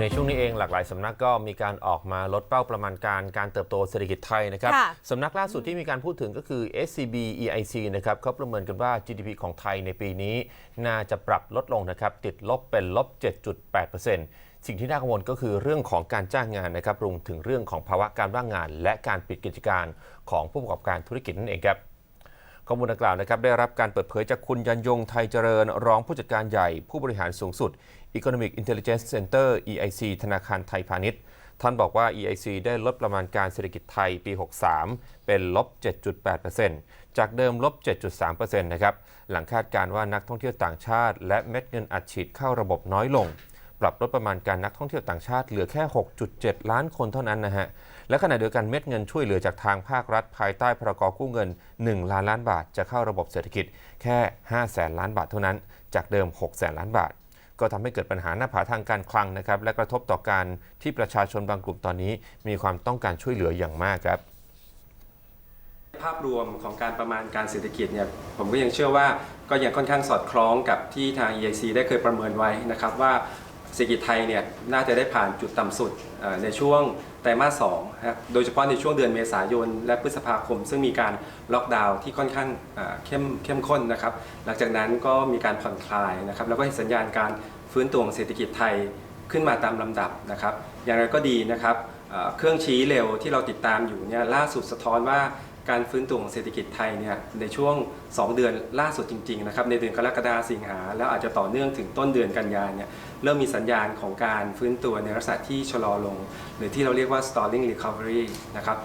ในช่วงนี้เองหลากหลายสำนักก็มีการออกมาลดเป้าประมาณการการเติบโตเศรษฐกิจไทยนะครับค่ะสำนักล่าสุดที่มีการพูดถึงก็คือ SCB EIC นะครับเขาประเมินกันว่า GDP ของไทยในปีนี้ น่าจะปรับลดลงนะครับ ติดลบเป็นลบ 7.8%สิ่งที่น่ากังวลก็คือเรื่องของการจ้างงานนะครับรวมถึงเรื่องของภาวะการว่างงาน และการปิดกิจการของผู้ประกอบการธุรกิจนั่นเองครับ ข้อมูลดังกล่าวนะครับได้รับการเปิดเผยจากคุณยันยงไทยเจริญ รองผู้จัดการใหญ่ ผู้บริหารสูงสุด Economic Intelligence Center EIC ธนาคารไทยพาณิชย์ ท่านบอกว่า EIC ได้ลดประมาณการเศรษฐกิจไทยปี 63 เป็นลบ 7.8%จากเดิมลบ 7.3%นะครับ หลังคาดการณ์ว่านักท่องเที่ยวต่างชาติ และเม็ดเงินอัดฉีดเข้าระบบน้อยลง ปรับลดประมาณการนักท่องเที่ยวต่างชาติเหลือแค่ 6.7 ล้านคนเท่านั้นนะฮะ และขณะเดียวกันเม็ดเงินช่วยเหลือจากทางภาครัฐ ภายใต้พรกกู้เงิน 1 ล้านล้านบาท จะเข้าระบบเศรษฐกิจแค่ 5 แสนล้านบาทเท่านั้น จากเดิม 6 แสนล้านบาท ก็ทำให้เกิดปัญหาหน้าผาทางการคลังนะครับ และกระทบต่อการที่ประชาชนบางกลุ่มตอนนี้ มีความต้องการช่วยเหลืออย่างมากครับภาพรวมของการประมาณการเศรษฐกิจเนี่ยผมก็ยังเชื่อว่าก็ยังค่อนข้างสอดคล้องกับที่ทาง EIC ได้เคยประเมินไว้นะครับว่า เศรษฐกิจไทยเนี่ยน่าจะได้ผ่านจุดต่ำสุดในช่วงไตรมาส2นะครับโดยเฉพาะในช่วงเดือนเมษายน และพฤษภาคม ซึ่งมีการล็อกดาวน์ที่ค่อนข้างเข้มเข้มข้นนะครับ หลังจากนั้นก็มีการผ่อนคลายนะครับ แล้วก็เห็นสัญญาณการฟื้นตัวของเศรษฐกิจไทยขึ้นมาตามลำดับนะครับ อย่างไรก็ดีนะครับเครื่องชี้เร็วที่เราติดตามอยู่เนี่ยล่าสุดสะท้อนว่า การฟื้นตัวของเศรษฐกิจไทยเนี่ยในช่วง 2 เดือนล่าสุดจริงๆนะครับในเดือนกรกฎาสิงหา แล้วอาจจะต่อเนื่องถึงต้นเดือนกันยายนเนี่ยเริ่มมีสัญญาณของการฟื้นตัวในลักษณะที่ชะลอลง หรือที่เราเรียกว่า stalling recovery นะครับ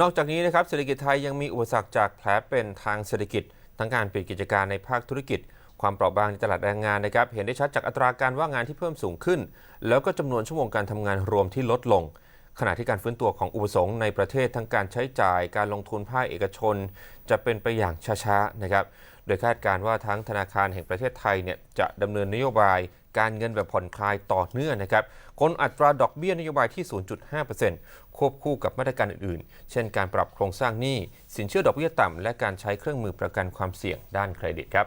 นอกจากนี้นะครับเศรษฐกิจไทยยังมีอุปสรรคจากแผลเป็นทางเศรษฐกิจ ทั้งการปิดกิจการในภาคธุรกิจ ความเปราะบางในตลาดแรงงานนะครับ เห็นได้ชัดจากอัตราการว่างงานที่เพิ่มสูงขึ้น แล้วก็จำนวนชั่วโมงการทำงานรวมที่ลดลง ขณะที่การฟื้นตัวของอุปสงค์ในประเทศทั้งการใช้จ่ายการลงทุนภาคเอกชน จะเป็นไปอย่างช้าๆนะครับ โดยคาดการว่าทั้งธนาคารแห่งประเทศไทยเนี่ยจะดำเนินนโยบายการเงินแบบผ่อนคลายต่อเนื่องนะครับกลอัตราดอกเบี้ยนโยบายที่ 0.5%ควบคู่กับมาตรการอื่นๆ เช่นการปรับโครงสร้างหนี้ สินเชื่อดอกเบี้ยต่ำ และการใช้เครื่องมือประกันความเสี่ยงด้านเครดิตครับ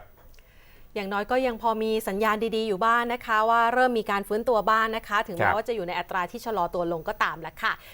อย่างน้อยก็ยังพอมีสัญญาณดีๆอยู่บ้างนะคะ ว่าเริ่มมีการฟื้นตัวบ้างนะคะ ถึงครัแม้บว่าจะอยู่ในอัตราที่ชะลอตัวลงก็ตามแหละค่ะ